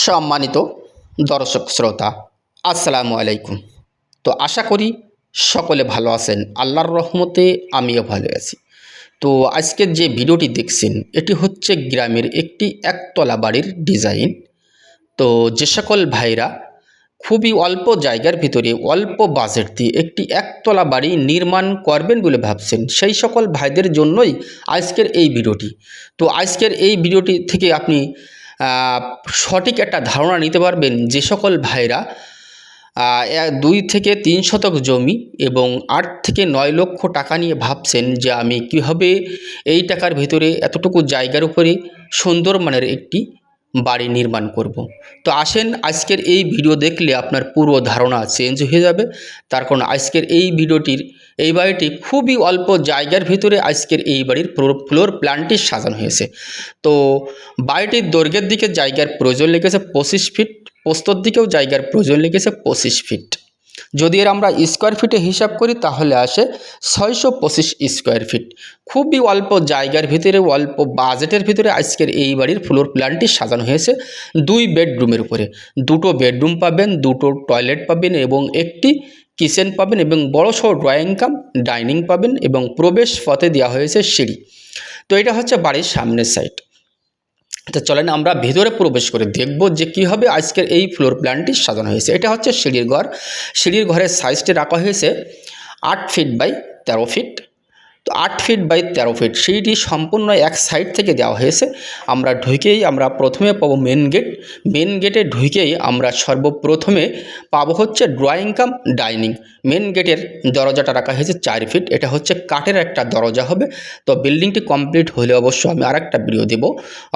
সম্মানিত দর্শক শ্রোতা, আসসালামু আলাইকুম। তো আশা করি সকলে ভালো আছেন, আল্লাহর রহমতে আমিও ভালো আছি। তো আজকের যে ভিডিওটি দেখছেন, এটি হচ্ছে গ্রামের একটি একতলা বাড়ির ডিজাইন। তো যে সকল ভাইরা খুবই অল্প জায়গার ভিতরে, অল্প বাজেট দিয়ে একটি একতলা বাড়ি নির্মাণ করবেন বলে ভাবছেন, সেই সকল ভাইদের জন্যই আজকের এই ভিডিওটি। তো আজকের এই ভিডিওটি থেকে আপনি সঠিক একটা ধারণা নিতে পারবেন যে সকল ভাইরা দুই থেকে তিন শতক জমি এবং আট থেকে নয় লক্ষ টাকা নিয়ে ভাবছেন যে আমি কীভাবে এই টাকার ভেতরে এতটুকু জায়গার উপরে সুন্দর মানের একটি বাড়ি নির্মাণ করব। তো আসেন, আজকের এই ভিডিও দেখলে আপনার পুরো ধারণা চেঞ্জ হয়ে যাবে। তার কারণ আজকের এই ভিডিওটির, এই বাড়িটি খুবই অল্প জায়গার ভিতরে আজকের এই বাড়ির ফ্লোর প্ল্যানটি সাজানো হয়েছে। তো বাড়িটির দৈর্ঘ্যের দিকে জায়গার প্রয়োজন লেগেছে পঁচিশ ফিট প্রস্তর দিকেও জায়গার প্রয়োজন লেগেছে পঁচিশ ফিট যদি এর আমরা স্কোয়ার ফিটে হিসাব করি তাহলে আসে ছয়শো পঁচিশ স্কোয়ার ফিট খুবই অল্প জায়গার ভিতরে, অল্প বাজেটের ভিতরে আজকের এই বাড়ির ফ্লোর প্ল্যানটি সাজানো হয়েছে দুই বেডরুমের উপরে। দুটো বেডরুম পাবেন, দুটো টয়লেট পাবেন এবং একটি কিচেন পাবেন এবং বড় সড় ড্রয়িং কাম ডাইনিং পাবেন এবং প্রবেশ পথে দেওয়া হয়েছে সিঁড়ি। তো এটা হচ্ছে বাড়ির সামনের সাইড তো চলেন আমরা ভেতরে প্রবেশ করে দেখব যে কীভাবে আজকের এই ফ্লোর প্ল্যানটি সাজানো হয়েছে। এটা হচ্ছে সিঁড়ির ঘর। সিঁড়ির ঘরের সাইজটি রাখা হয়েছে আট ফিট বাই তেরো ফিট তো আট ফিট বাই তেরো ফিট সেইটি সম্পূর্ণ এক সাইড থেকে দেওয়া হয়েছে। আমরা ঢুকেই আমরা প্রথমে পাবো মেন গেট মেন গেটে ঢুকেই আমরা সর্বপ্রথমে পাবো হচ্ছে ড্রয়িং কাম ডাইনিং মেন গেটের দরজাটা রাখা হয়েছে চার ফিট এটা হচ্ছে কাঠের একটা দরজা হবে। তো বিল্ডিংটি কমপ্লিট হলে অবশ্য আমি আর একটা ভিডিও দেবো।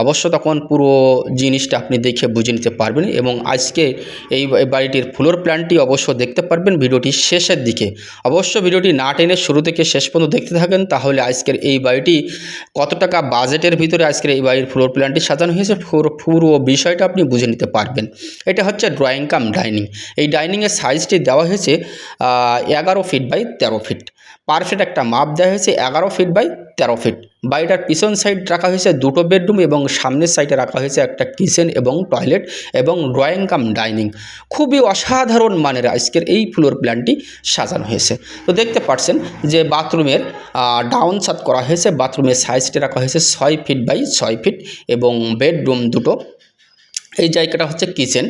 অবশ্য তখন পুরো জিনিসটা আপনি দেখে বুঝে নিতে পারবেন এবং আজকে এই বাড়িটির ফ্লোর প্ল্যানটি অবশ্য দেখতে পারবেন। ভিডিওটি শেষের দিকে। অবশ্য ভিডিওটি না টেনে শুরু থেকে শেষ পর্যন্ত দেখতে থাকেন তাহলে আজকের এই বাড়িটি কত টাকা বাজেটের ভিতরে আজকের এই বাড়ির ফ্লোর প্ল্যানটি সাজানো হয়েছে, পুরো বিষয়টা আপনি বুঝে নিতে পারবেন। এটা হচ্ছে ড্রয়িং কাম ডাইনিং এই ডাইনিংয়ের সাইজটি দেওয়া হয়েছে এগারো ফিট বাই তেরো ফিট পারফেক্ট একটা মাপ দেওয়া হয়েছে, এগারো ফিট বাই তেরো ফিট বাড়িটার পিছন সাইড রাখা হয়েছে দুটো বেডরুম এবং সামনের সাইডে রাখা হয়েছে একটা কিচেন এবং টয়লেট এবং ড্রয়িং কাম ডাইনিং খুবই অসাধারণ মানের আজকের এই ফ্লোর প্ল্যানটি সাজানো হয়েছে। তো দেখতে পাচ্ছেন যে বাথরুমের ডাউন সাত করা হয়েছে বাথরুমের সাইজটি রাখা হয়েছে ছয় ফিট বাই ছয় ফিট এবং বেডরুম দুটো। এই জায়গাটা হচ্ছে কিচেন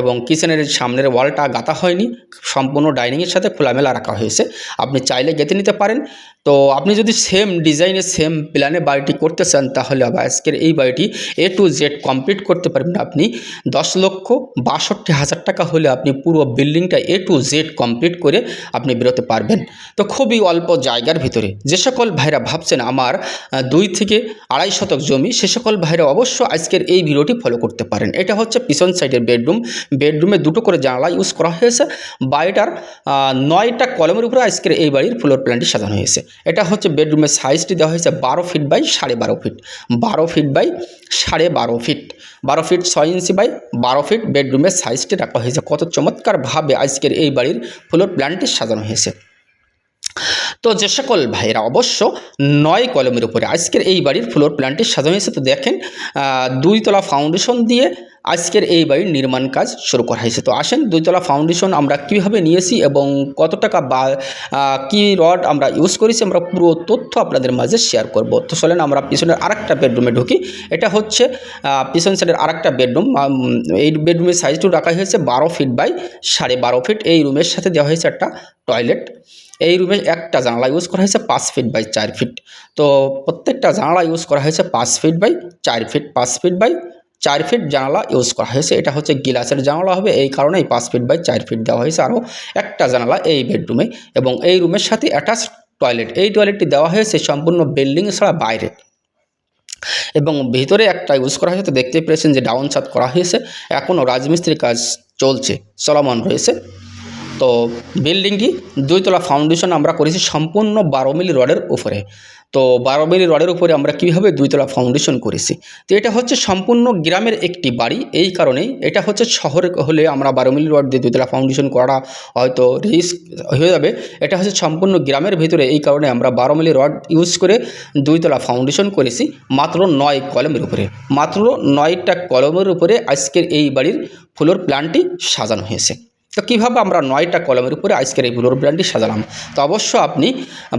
এবং কিচেনের সামনের ওয়ালটা গাঁথা হয়নি, সম্পূর্ণ ডাইনিংয়ের সাথে খোলামেলা রাখা হয়েছে। আপনি চাইলে গেঁথে নিতে পারেন তো আপনি যদি সেম ডিজাইনে সেম প্ল্যানে বাড়িটি করতে চান, তাহলে আবার আজকের এই বাড়িটি এ টু জেড কমপ্লিট করতে পারবেন আপনি। দশ লক্ষ বাষট্টি হাজার টাকা হলে আপনি পুরো বিল্ডিংটা এ টু জেড কমপ্লিট করে আপনি বেরোতে পারবেন। তো খুবই অল্প জায়গার ভিতরে। যে সকল ভাইরা ভাবছেন আমার দুই থেকে আড়াই শতক জমি, সে সকল ভাইরা অবশ্য আজকের এই ভিডিওটি ফলো করতে পারেন। এটা হচ্ছে পিছন সাইডের বেডরুম বেডরুমে দুটো করে জানালা ইউজ করা হয়েছে। বাড়িটার নয়টা কলমের উপরে আজকের এই বাড়ির ফ্লোর প্ল্যানটি সাজানো হয়েছে। এটা হচ্ছে বেডরুমের সাইজটি দেওয়া হয়েছে বারো ফিট বাই সাড়ে বারো ফিট বারো ফিট বাই সাড়ে বারো ফিট বারো ফিট ছয় ইঞ্চি বাই বারো ফিট বেডরুমের সাইজটি রাখা হয়েছে। কত চমৎকারভাবে আজকের এই বাড়ির ফ্লোর প্ল্যানটি সাজানো হয়েছে। তো যে সকল ভাইয়েরা অবশ্য নয় কলমের উপরে আজকের এই বাড়ির ফ্লোর প্ল্যানটি সাজানো হয়েছে, তো দেখেন দুই তলা ফাউন্ডেশন দিয়ে আজকের এই বাড়ির নির্মাণ কাজ শুরু করা হয়েছে। তো আসেন, দুইতলা ফাউন্ডেশন আমরা কীভাবে নিয়েছি এবং কত টাকা বা কী রড আমরা ইউজ করেছি আমরা পুরো তথ্য আপনাদের মাঝে শেয়ার করব। তো চলেন আমরা পিছনের আরেকটা বেডরুমে ঢুকি। এটা হচ্ছে পিছন সাইডের আরেকটা বেডরুম এই বেডরুমের সাইজটু রাখা হয়েছে বারো ফিট বাই সাড়ে বারো ফিট এই রুমের সাথে দেওয়া হয়েছে একটা টয়লেট এই রুমে একটা জানলা ইউজ করা হয়েছে পাঁচ ফিট বাই চার ফিট তো প্রত্যেকটা জানালা ইউজ করা হয়েছে পাঁচ ফিট বাই চার ফিট পাঁচ ফিট বাই চার ফিট জানালা ইউজ করা হয়েছে। এটা হচ্ছে গিলাসের জানালা হবে। এই কারণে এই পাঁচ ফিট বাই চার ফিট দেওয়া হয়েছে। আরও একটা জানালা এই বেডরুমে এবং এই রুমের সাথে অ্যাটাচ টয়লেট এই টয়লেটটি দেওয়া হয়েছে সম্পূর্ণ বিল্ডিং ছাড়া বাইরে। এবং ভিতরে একটা ইউজ করা হয়েছে। তো দেখতেই পেরেছেন যে ডাউন ছাদ করা হয়েছে। এখনও রাজমিস্ত্রির কাজ চলছে, চলমান রয়েছে। তো বিল্ডিংটি দুইতলা ফাউন্ডেশন আমরা করেছি সম্পূর্ণ বারো মিলি রডের উপরে। তো বারো মিলি রডের উপরে আমরা কীভাবে দুইতলা ফাউন্ডেশন করেছি? তো এটা হচ্ছে সম্পূর্ণ গ্রামের একটি বাড়ি, এই কারণেই এটা হচ্ছে শহরে হলে আমরা বারো মিলি রড দিয়ে দুইতলা ফাউন্ডেশন করা হয়তো রিস্ক হয়ে যাবে। এটা হচ্ছে সম্পূর্ণ গ্রামের ভিতরে, এই কারণে আমরা বারো মিলি রড ইউজ করে দুইতলা ফাউন্ডেশন করেছি, মাত্র নয় কলমের উপরে। মাত্র নয়টা কলমের উপরে আজকের এই বাড়ির ফ্লোর প্ল্যানটি সাজানো হয়েছে। তো কীভাবে আমরা নয়টা কলমের উপরে আজকের এই ফ্লোর প্ল্যানটি সাজালাম? তো অবশ্য আপনি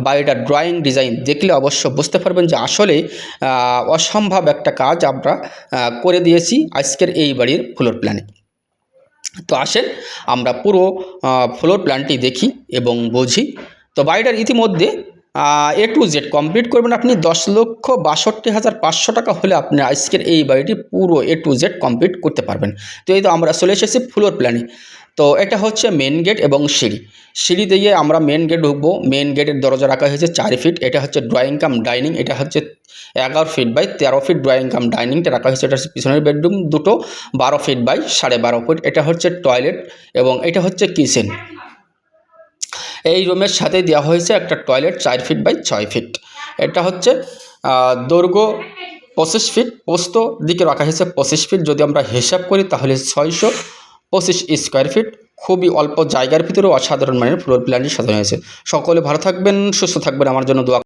বাড়িটার ড্রয়িং ডিজাইন দেখলে অবশ্য বুঝতে পারবেন যে আসলে অসম্ভব একটা কাজ আমরা করে দিয়েছি আজকের এই বাড়ির ফ্লোর প্ল্যানে তো আসেন, আমরা পুরো ফ্লোর প্ল্যানটি দেখি এবং বুঝি। তো বাড়িটার ইতিমধ্যে এ টু জেড কমপ্লিট করবেন আপনি দশ লক্ষ বাষট্টি হাজার পাঁচশো টাকা হলে আপনি আজকের এই বাড়িটি পুরো এ টু জেড কমপ্লিট করতে পারবেন। তো এই তো আমরা চলে এসেছি ফ্লোর প্ল্যানে তো এটা হচ্ছে মেন গেট এবং সিঁড়ি। সিঁড়ি দিয়ে আমরা মেন গেট ঢুকবো। মেন গেটের দরজা রাখা হয়েছে চার ফিট এটা হচ্ছে ড্রয়িং কাম ডাইনিং এটা হচ্ছে এগারো ফিট বাই তেরো ফিট ড্রয়িং কাম ডাইনিংটা রাখা হয়েছে। এটা পিছনের বেডরুম দুটো, বারো ফিট বাই সাড়ে বারো ফিট এটা হচ্ছে টয়লেট এবং এটা হচ্ছে কিচেন এই রুমের সাথে দেওয়া হয়েছে একটা টয়লেট চার ফিট বাই ছয় ফিট এটা হচ্ছে দৈর্ঘ্য পঁচিশ ফিট পোস্ত দিকে রাখা হয়েছে পঁচিশ ফিট যদি আমরা হিসাব করি তাহলে ছয়শো পঁচিশ স্কোয়ার ফিট, খুবই অল্প জায়গার ভিতরে অসাধারণ মানের ফ্লোর প্ল্যানটি সাজানো হয়েছে। সকলে ভালো থাকবেন, সুস্থ থাকবেন, আমার জন্য দোয়া